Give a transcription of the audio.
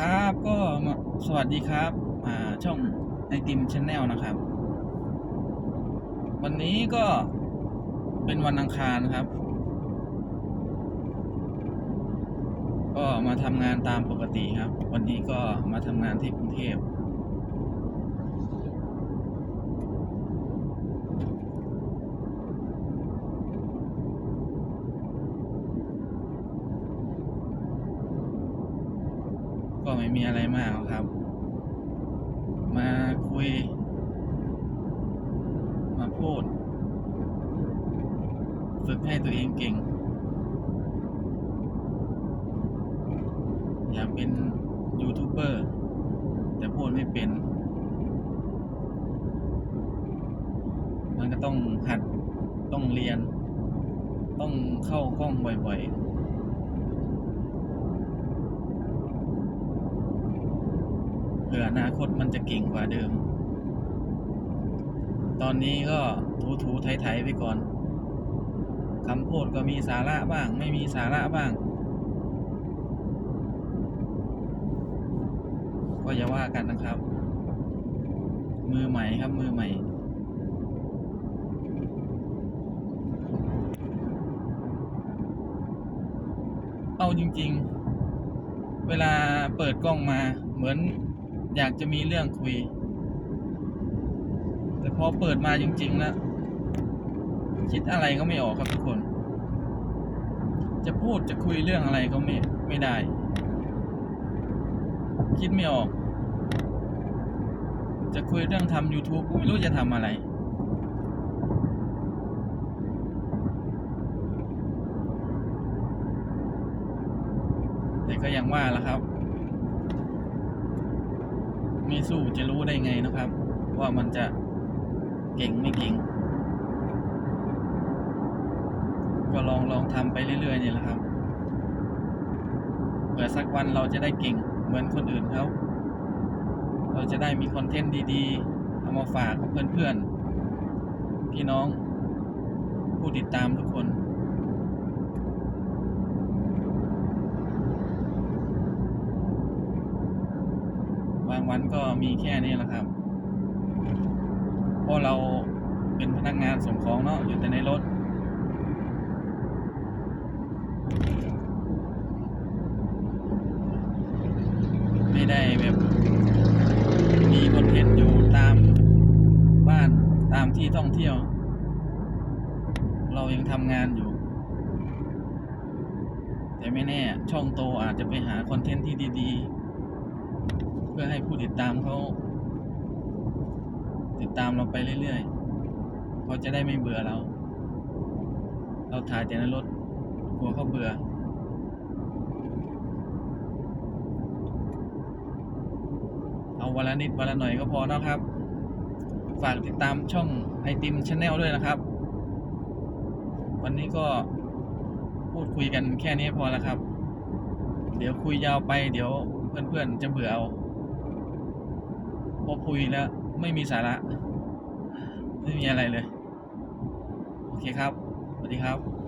ครับก็สวัสดีครับอ่าช่องไอติมชาแนลนะครับ วันนี้ก็เป็นวันอังคารครับ ก็มาทำงานตามปกติครับ วันนี้ก็มาทำงานที่กรุงเทพ ก็ไม่มีอะไรมากหรอกครับ มาคุย มาพูด ฝึกให้ตัวเองเก่ง อยากเป็นยูทูบเบอร์แต่พูดไม่เป็น มันก็ต้องหัดต้องเรียน ต้องเข้ากล้องบ่อยๆ เผื่ออนาคตมันจะเก่งกว่าเดิม ตอนนี้ก็ถูๆไถๆไปก่อนคำพูดก็มีสาระบ้าง ไม่มีสาระบ้าง ก็อย่าว่ากันนะครับ มือใหม่ครับมือใหม่เอาจริง ๆ เวลาเปิดกล้องมาเหมือน อยากจะมีเรื่องคุย แต่พอเปิดมาจริงๆแล้วคิดอะไรก็ไม่ออกครับทุกคน จะพูดจะคุยเรื่องอะไรก็ไม่ไม่ได้ คิดไม่ออก จะคุยเรื่องทำ YouTube ก็ไม่รู้จะทำอะไรแต่ก็ยังว่าละครับ ไม่สู้จะรู้ได้ไงนะครับ ว่ามันจะเก่งไม่เก่ง ก็ลองลองทำไปเรื่อยๆนี่แหละครับเผื่อสักวันเราจะได้เก่งเหมือนคนอื่นเขาเราจะได้มีคอนเทนต์ดีๆเอามาฝากเพื่อนๆพี่น้องผู้ติดตามทุกคน บางวันก็มีแค่นี้แหละครับ เพราะเราเป็นพนักงานส่งของเนาะอยู่แต่ในรถ ไม่ได้แบบมีคอนเทนต์อยู่ตามบ้านตามที่ท่องเที่ยว เรายังทำงานอยู่ แต่ไม่แน่ช่องโตอาจจะไปหาคอนเทนต์ที่ดี ๆ พื่อให้ผู้ติดตามเขาติดตามเราไปเรื่อยๆเขาจะได้ไม่เบื่อเรา เราถ่ายแต่ในรถกลัวเขาเบื่อ เอาวันละนิดวันละหน่อยก็พอนะครับ ฝากติดตามช่องไอติมชาแนลด้วยนะครับ วันนี้ก็พูดคุยกันแค่นี้พอแล้วครับ เดี๋ยวคุยยาวไปเดี๋ยวเพื่อนๆจะเบื่อเอา อคุยแล้วไม่มีสาระ ไม่มีอะไรเลย โอเคครับ สวัสดีครับ